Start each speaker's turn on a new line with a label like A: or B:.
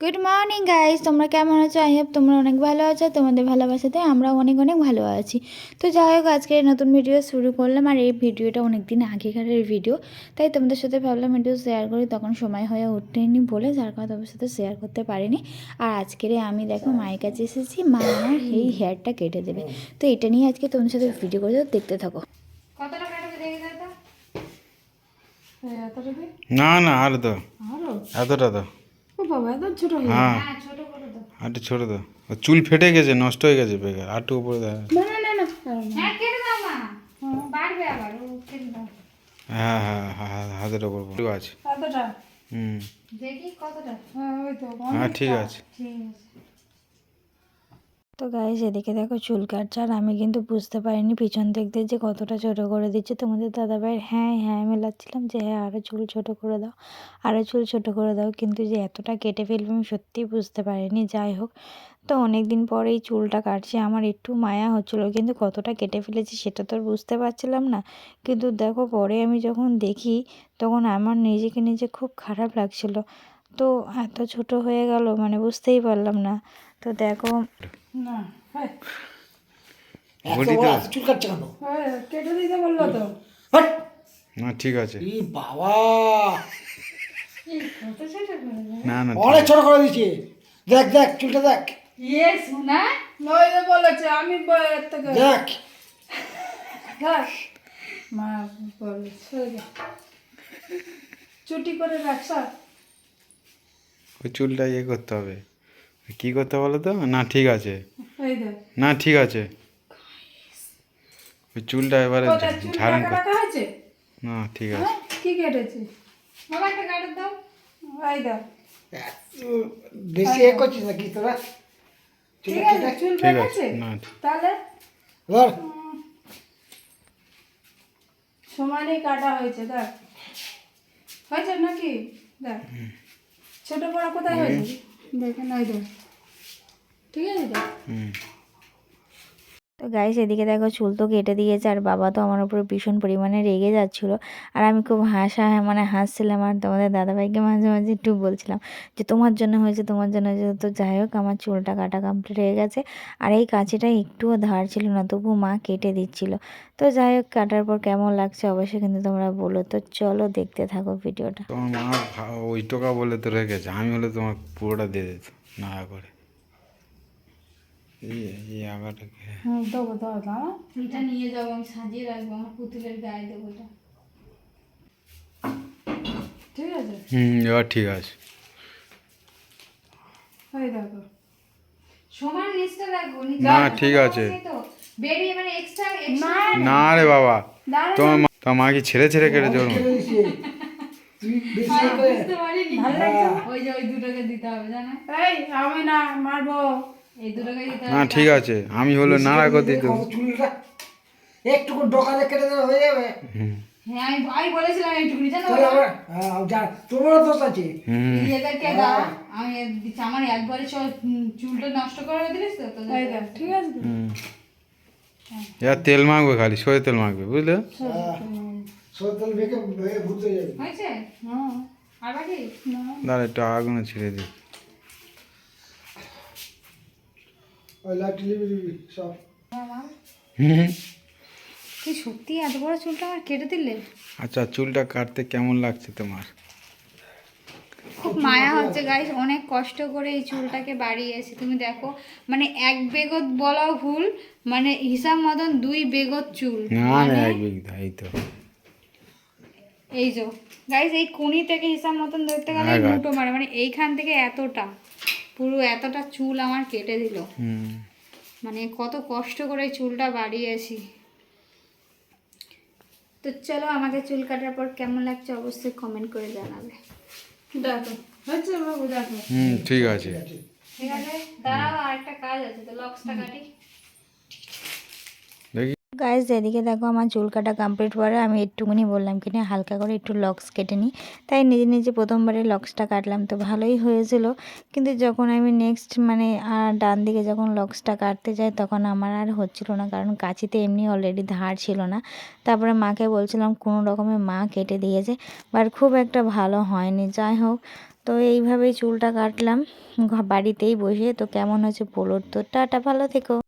A: Good morning guys তোমরা কেমন আছো? আই হোপ তোমরা অনেক ভালো আছো। তোমাদের ভালোবাসাতে আমরাও অনেক অনেক ভালো আছি। তো যাই হোক আজকে নতুন ভিডিও শুরু করলাম আর এই ভিডিওটা অনেক দিন আগেকারের ভিডিও তাই তোমাদের সাথে ভাবলাম ভিডিও শেয়ার করি। তখন সময় হয়ে ওঠেনি বলে যার কথা তোমার সাথে শেয়ার করতে পারিনি। আর আজকের আমি দেখো মায়ের কাছে এসেছি। মা আমার এই হেয়ারটা কেটে দেবে। তো এটা নিয়ে আজকে তোমাদের সাথে ভিডিও করে দেখতে থাকো।
B: না না আর তো
C: আরও?
B: এতটা তো
C: বাবা এত ছোট হয়ে
B: হ্যাঁ।
C: ছোট করে দাও।
B: আরটু ছোট তো চুল ফেটে গেছে নষ্ট হয়ে গেছে বেকার। আটু উপরে দেখা
C: না না না না হ্যাঁ কেটে দাও মা। বাড়বে আবার কেটে দাও।
B: হ্যাঁ হ্যাঁ হ্যাঁ হাতের আছে। হুম।
C: দেখি কতটা। হ্যাঁ ওই তো
B: হ্যাঁ ঠিক আছে।
C: ঠিক আছে।
A: তো গাইজ এদিকে দেখো চুল কাটছে আর আমি কিন্তু বুঝতে পারিনি পিছন দিক দিয়ে যে কতটা ছোট করে দিচ্ছে। তোমাদের দাদা দাদাভাইয়ের হ্যাঁ হ্যাঁ মেলাচ্ছিলাম যে হ্যাঁ আরও চুল ছোট করে দাও আরও চুল ছোট করে দাও। কিন্তু যে এতটা কেটে ফেলবে আমি সত্যিই বুঝতে পারিনি। যাই হোক, তো অনেক দিন পরেই চুলটা কাটছে। আমার একটু মায়া হচ্ছিল, কিন্তু কতটা কেটে ফেলেছি সেটা তো বুঝতে পারছিলাম না। কিন্তু দেখো, পরে আমি যখন দেখি, তখন আমার নিজেকে নিজে খুব খারাপ লাগছিল। তো এত ছোট হয়ে গেল মানে বুঝতেই পারলাম না। তো দেখো
C: না হ্যাঁ
B: বলি তো
D: চুল কাটছে কেন?
C: হ্যাঁ, কেটে দিতে বলল তো।
B: না ঠিক আছে।
D: ই বাবা।
B: না না
D: অনেক ছোট করে দিয়েছে। দেখ দেখ চুলটা দেখ।
C: ইয়ে শোনা নই বলেছে আমি থেকে
D: দেখ।
C: দেখ। মা বলে চুটি করে রাখছ?
B: ওই চুলটা ইয়ে করতে হবে। কি করতে বলো তো? না ঠিক আছে। না ঠিক আছে। ওই চুলটা এবারে ঝাড়ন কর। না ঠিক আছে।
C: হ্যাঁ কি কেটেছে? বাবা একটা কাটে দাও। এই দাও
D: এত বেশি এ করছিস নাকি তোরা?
C: ঠিক আছে
D: আছে
C: চুল।
B: আছে
C: পেকেছে
B: না
C: তাহলে?
D: ধর।
C: সমানে কাটা হয়েছে দেখ। হয়েছে নাকি? দেখ। ছোট বড় কোথায় হয়েছে? দেখে নাই দেখ। ঠিক আছে দেখ
B: হুম।
A: তো গাইস এদিকে দেখো চুল তো কেটে দিয়েছে আর বাবা তো আমার উপরে ভীষণ পরিমাণে রেগে যাচ্ছিল। আর আমি খুব হাসা মানে হাসছিলাম আর তোমাদের দাদাভাইকে মাঝে মাঝে একটু বলছিলাম যে তোমার জন্য হয়েছে তোমার জন্য হয়েছে। তো যাই হোক আমার চুলটা কাটা কমপ্লিট হয়ে গেছে। আর এই কাঁচিটা একটুও ধার ছিল না তবু মা কেটে দিচ্ছিল। তো যাই হোক কাটার পর কেমন লাগছে অবশ্যই কিন্তু তোমরা বলো। তো চলো দেখতে থাকো ভিডিওটা।
B: তোমার মা ওই টোকা বলে তো রেখেছে আমি হলে তোমার পুরোটা দিয়ে দিত না করে এই এই আগাটাকে
C: হুম দেবো দেবো দাঁড়া। এটা নিয়ে যাব আমি সাজিয়ে রাখব আমার পুতুলের গায়ে দেবো এটা। ঠিক আছে?
B: হুম এবার ঠিক আছে।
C: এই দেখো। সমান নিচটা রাখব
B: না ঠিক আছে।
C: বেরিয়ে মানে এক্সট্রা না
B: না রে বাবা। তোমার তোমার মা কি ছেড়ে ছেড়ে?
D: কেটে দিয়েছে তুই বেশি এ করে
C: বুঝতে পারিনি। ভালো লাগছে ওই যে ওই দুটোকে দিতে হবে জানো? এই আমি না মারবো।
B: না ঠিক আছে। আমি হলো নাড়া করে দিত
D: কত চুলটা একটু ডকালে কেটে দেবে হয়ে যাবে।
C: হ্যাঁ আমি আমি বলেছিলাম এইটুকুনি জানো?
D: তাহলে আবার হ্যাঁ, যা তোমারও দোষ আছে।
C: এদেরকে দাও। আমি আমার একবারে চুলটা নষ্ট করে দিলিস তো? ঠিক আছে। তো?
B: তেল মাখবে খালি সয়ে তেল মাখবে বুঝলে?
D: হয়ে।
C: না।
B: দাঁড়া একটু আগুনে ছেড়ে দিই
C: সত্যি এত বড় চুলটা আমার কেটে দিলে?
B: আচ্ছা চুলটা কাটতে কেমন লাগছে তোমার?
C: খুব মায়া হচ্ছে গাইস অনেক কষ্ট করে এই চুলটাকে বাড়িয়েছি। তুমি দেখো মানে এক বেগত বলা ভুল মানে হিসাব মতন দুই বেগত চুল।
B: না না এক বিঘা এই তো।
C: এই যে গাইস এই কুনি থেকে হিসাব মতন ধরতে গেলে
B: হ্যাঁ,
C: মুটো মারে মানে এইখান থেকে এতটা। পুরো এতটা চুল আমার কেটে দিল। মানে কত কষ্ট করে চুলটা বাড়িয়েছি। তো চলো আমাকে চুল কাটার পর কেমন লাগছে অবশ্যই কমেন্ট করে জানাবে। দেখো হচ্ছে বাবু দেখো।
B: হুম ঠিক আছে।
C: ঠিক আছে দাঁড়াও আরেকটা কাজ আছে তো লক্সটা কাটি।
A: গাইজ এদিকে দেখো আমার চুল কাটা কমপ্লিট করে আমি একটুখানি বললাম কিনা হালকা করে একটু লক্স কেটে নিই। তাই নিজে নিজে প্রথমবারে লক্সটা কাটলাম, তো ভালোই হয়েছিল। কিন্তু যখন আমি নেক্সট মানে আর ডান দিকে যখন লক্সটা কাটতে যাই, তখন আমার আর হচ্ছিল না, কারণ কাঁচিতে এমনি অলরেডি ধার ছিল না। তারপরে মাকে বলছিলাম, কোনো রকমে মা কেটে দিয়েছে বাট খুব একটা ভালো হয়নি। যাই হোক, তো এইভাবেই চুলটা কাটলাম বাড়িতেই বসে। তো কেমন হয়েছে বলোর তো। টাটা, ভালো থেকো।